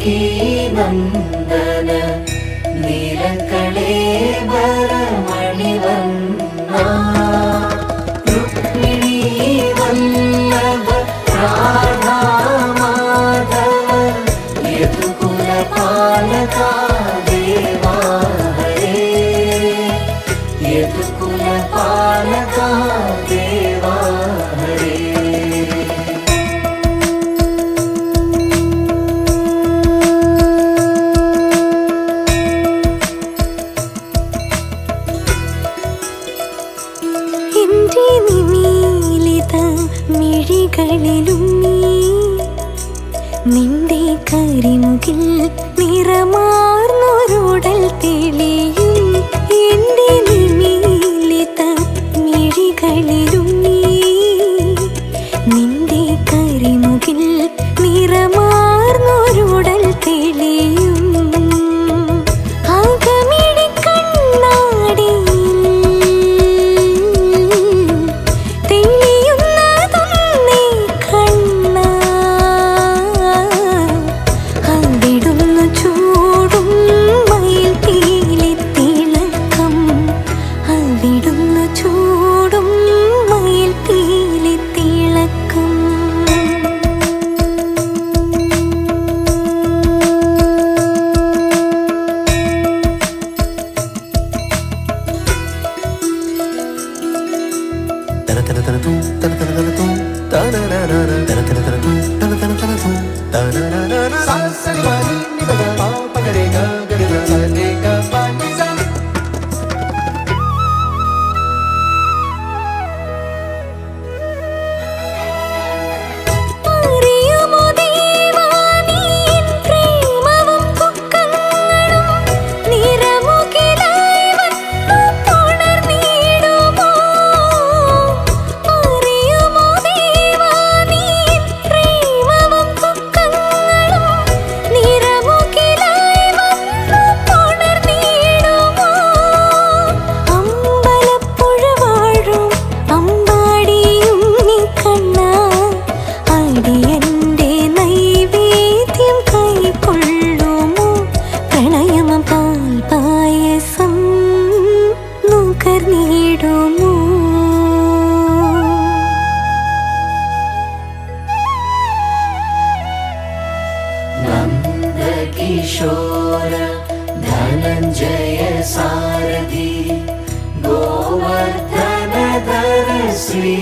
ký bằng കവിത മിഴികളിലും നീ. നിന്റെ കരിമുകിൽ നിറമാർന്നൊരുടൽ തെളിയും എന്റെ നിമിലിത മിഴികളിലും తన తన తన తన किशोर शोर धनञ्जयसारथी गोवर्धनदर श्री